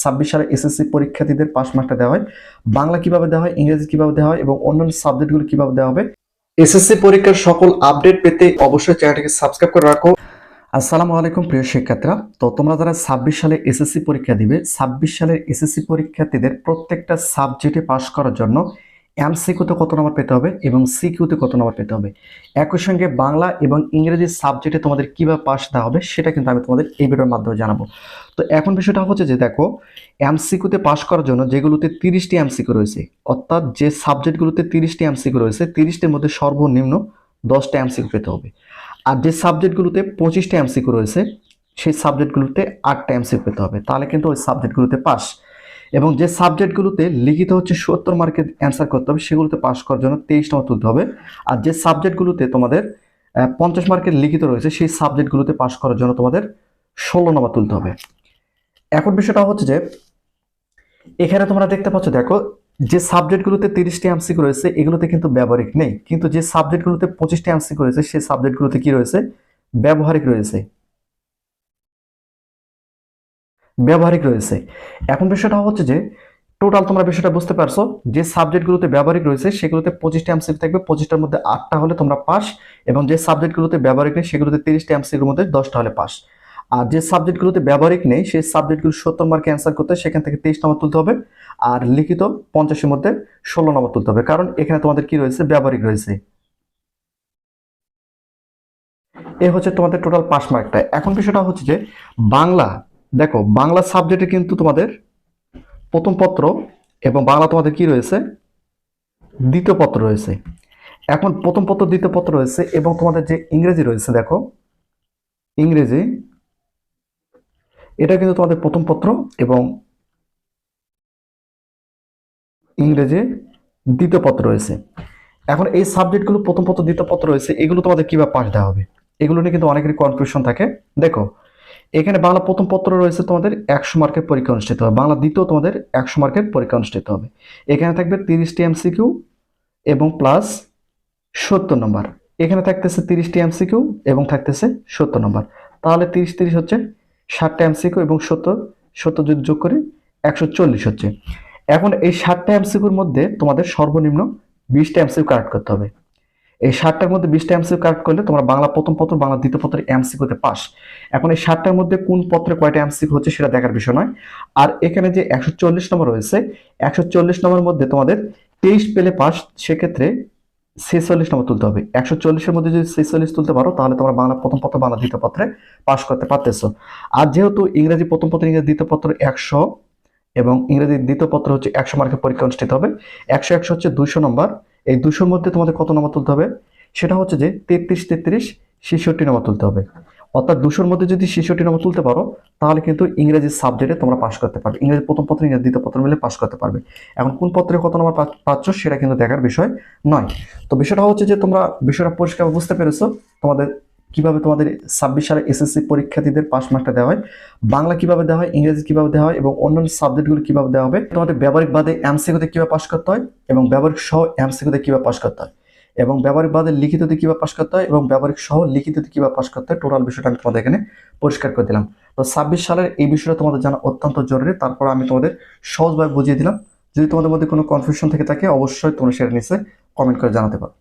ছাব্বিশ সালে এসএসসি পরীক্ষার্থীদের পাস মার্কটা দেওয়া হয়। বাংলা কীভাবে দেওয়া হয়, ইংরেজি কীভাবে দেওয়া হয় এবং অন্যান্য সাবজেক্টগুলো কীভাবে দেওয়া হবে। এসএসসি পরীক্ষার সকল আপডেট পেতে অবশ্যই চ্যানেলটিকে সাবস্ক্রাইব করে রাখো। আসসালামু আলাইকুম, প্রিয় শিক্ষার্থীরা। তো তোমরা যারা ছাব্বিশ সালে এসএসসি পরীক্ষা দিবে, ছাব্বিশ সালের এসএসসি পরীক্ষার্থীদের প্রত্যেকটা সাবজেক্টে পাশ করার জন্য এমসিকিউতে কত নম্বর পেতে হবে এবং সিকিউতে কত নম্বর পেতে হবে? একই সঙ্গে বাংলা এবং ইংরেজি সাবজেক্টে তোমাদের কীভাবে পাস দেওয়া হবে সেটা কিন্তু আমি তোমাদের এই ভিডিওর মাধ্যমে জানাব। তো এখন বিষয়টা হচ্ছে যে দেখো, এমসিকিউতে পাস করার জন্য যেগুলোতে তিরিশটি এমসিকিউ রয়েছে, অর্থাৎ যে সাবজেক্টগুলোতে তিরিশটি এমসিকিউ রয়েছে, তিরিশটির মধ্যে সর্বনিম্ন দশটা এমসিকিউ পেতে হবে। আর যে সাবজেক্টগুলোতে পঁচিশটা এমসিকিউ রয়েছে, সেই সাবজেক্টগুলোতে আটটা এমসিকিউ পেতে হবে। তাহলে কিন্তু ওই সাবজেক্টগুলোতে পাস এবং যে সাবজেক্টগুলোতে লিখিত হচ্ছে সত্তর মার্কের অ্যান্সার করতে হবে, সেগুলোতে পাস করার জন্য তেইশ নম্বর তুলতে হবে। আর যে সাবজেক্টগুলোতে তোমাদের পঞ্চাশ মার্কের লিখিত রয়েছে, সেই সাবজেক্টগুলোতে পাস করার জন্য তোমাদের ষোলো নম্বর তুলতে হবে। এখন বিষয়টা হচ্ছে যে, এখানে তোমরা দেখতে পাচ্ছ, দেখো, যে সাবজেক্টগুলোতে তিরিশটি এমসিক রয়েছে, এগুলোতে কিন্তু ব্যবহারিক নেই। কিন্তু যে সাবজেক্টগুলোতে পঁচিশটি এমসিক রয়েছে, সেই সাবজেক্টগুলোতে কি রয়েছে? ব্যবহারিক রয়েছে। ব্যবহারিক রয়েছে। এখন বিষয়টা হচ্ছে যে টোটাল তোমরা বিষয়টা বুঝতে পারছ যে সাবজেক্টগুলোতে ব্যবহারিক রয়েছে, সেগুলোতে পঁচিশটা এমসিক থাকবে, পঁচিশটার মধ্যে আটটা হলে তোমরা পাস এবং যে সাবজেক্টগুলোতে ব্যবহারিক নেই, সেগুলোতে তিরিশটা এমসিকের মধ্যে দশটা হলে পাস। আর যে সাবজেক্টগুলোতে ব্যবহারিক নেই, সেই সাবজেক্টগুলো সত্তর মার্কে অ্যান্সার করতে সেখান থেকে তেইশ নম্বর তুলতে হবে আর লিখিত পঞ্চাশের মধ্যে ষোলো নম্বর তুলতে হবে। কারণ এখানে তোমাদের কি রয়েছে? ব্যবহারিক রয়েছে। এ হচ্ছে তোমাদের টোটাল পাস মার্কটা এখন বিষয়টা হচ্ছে যে, বাংলা দেখো, বাংলা সাবজেক্টে কিন্তু তোমাদের প্রথম পত্র এবং বাংলা তোমাদের কি রয়েছে? দ্বিতীয় পত্র রয়েছে। এখন প্রথম পত্র, দ্বিতীয় পত্র রয়েছে এবং তোমাদের যে ইংরেজি রয়েছে, দেখো, ইংরেজি, এটা কিন্তু তোমাদের প্রথম পত্র এবং ইংরেজি দ্বিতীয় পত্র রয়েছে। এখন এই সাবজেক্টগুলো প্রথম পত্র, দ্বিতীয় পত্র রয়েছে, এগুলো তোমাদের কীভাবে পাস দেওয়া হবে? এগুলো নিয়ে কিন্তু অনেকেরই কনফিউশন থাকে। দেখো এখানে বাংলা প্রথম পত্র রয়েছে তোমাদের একশো মার্কের পরীক্ষা অনুষ্ঠিত হবে। বাংলা দ্বিতীয় তোমাদের একশো মার্কের পরীক্ষা অনুষ্ঠিত হবে। এখানে থাকবে তিরিশটি এমসিকিউ এবং প্লাস সত্তর নম্বর এখানে থাকতেছে তিরিশটি এমসিকিউ এবং থাকতেছে সত্তর নম্বর তাহলে তিরিশ তিরিশ হচ্ছে ষাটটা এমসিকিউ এবং সত্তর সত্তর যদি যোগ করি একশো চল্লিশ হচ্ছে। এখন এই ষাটটা এমসিকিউর মধ্যে তোমাদের সর্বনিম্ন বিশটা এমসিকিউ কারেক্ট করতে হবে। এই ষাটটার মধ্যে বিশটা এমসিকিউ কারেক্ট করলে তোমরা বাংলা প্রথম পত্র, বাংলা দ্বিতীয় পত্রের এমসিকিউতে পাস এখন এই ষাটটার মধ্যে কোন পত্রে কয়টা এমসিকিউ হচ্ছে সেটা দেখার বিষয় নয়। আর এখানে যে একশো চল্লিশ নম্বর রয়েছে, একশো নম্বরের মধ্যে তোমাদের তেইশ পেলে পাস সেক্ষেত্রে ছেচল্লিশ নম্বর তুলতে হবে। একশো চল্লিশের মধ্যে যদি ছেচল্লিশ তুলতে পারো, তাহলে তোমরা বাংলা প্রথম পত্র, বাংলা দ্বিতীয় পত্রে পাস করতে পারতেছো। আর যেহেতু ইংরেজি প্রথম পত্র, ইংরেজি দ্বিতীয় পত্র একশো, এবং ইংরেজি দ্বিতীয় পত্র হচ্ছে একশো মার্কের পরীক্ষা অনুষ্ঠিত হবে, একশো একশো হচ্ছে দুইশো নম্বর এই দুশোর মধ্যে তোমাদের কত নম্বর তুলতে হবে? সেটা হচ্ছে যে তেত্রিশ তেত্রিশ ছেষট্টি নম্বর তুলতে হবে। অর্থাৎ দুশোর মধ্যে যদি ছেষট্টি নম্বর তুলতে পারো, তাহলে কিন্তু ইংরেজি সাবজেক্টে তোমরা পাশ করতে পারবে। ইংরেজি প্রথম পত্র, ইংরেজি দ্বিতীয় পত্র মিলে পাশ করতে পারবে। এখন কোন পত্রে কত নম্বর পাচ্ছ সেটা কিন্তু দেখার বিষয় নয়। তো বিষয়টা হচ্ছে যে তোমরা বিষয়টা পরিষ্কার বুঝতে পেরেছ। তোমাদের কীভাবে তোমাদের ছাব্বিশ সালে এসএসসি পরীক্ষার্থীদের পাস মার্কটা দেওয়া হয়, বাংলা কীভাবে দেওয়া হয়, ইংরেজি কীভাবে দেওয়া হয় এবং অন্যান্য সাবজেক্টগুলো কীভাবে দেওয়া হবে, তোমাদের ব্যবহারিক বাদে এমসিকিউতে কীভাবে পাস করতে হয় এবং ব্যবহারিক সহ এমসিকিউতে কীভাবে পাস করতে হয় এবং ব্যবহারিক বাদে লিখিততে কীভাবে পাস করতে হয় এবং ব্যবহারিক সহ লিখিততে কীভাবে পাস করতে হয়, টোটাল বিষয়টা আমি তোমাদের এখানে পরিষ্কার করে দিলাম। তো ছাব্বিশ সালের এই বিষয়টা তোমাদের জানা অত্যন্ত জরুরি, তারপর আমি তোমাদের সহজভাবে বুঝিয়ে দিলাম। যদি তোমাদের মধ্যে কোনো কনফিউশন থেকে থাকে, অবশ্যই তোমরা সেটা নিচে কমেন্ট করে জানাতে পারো।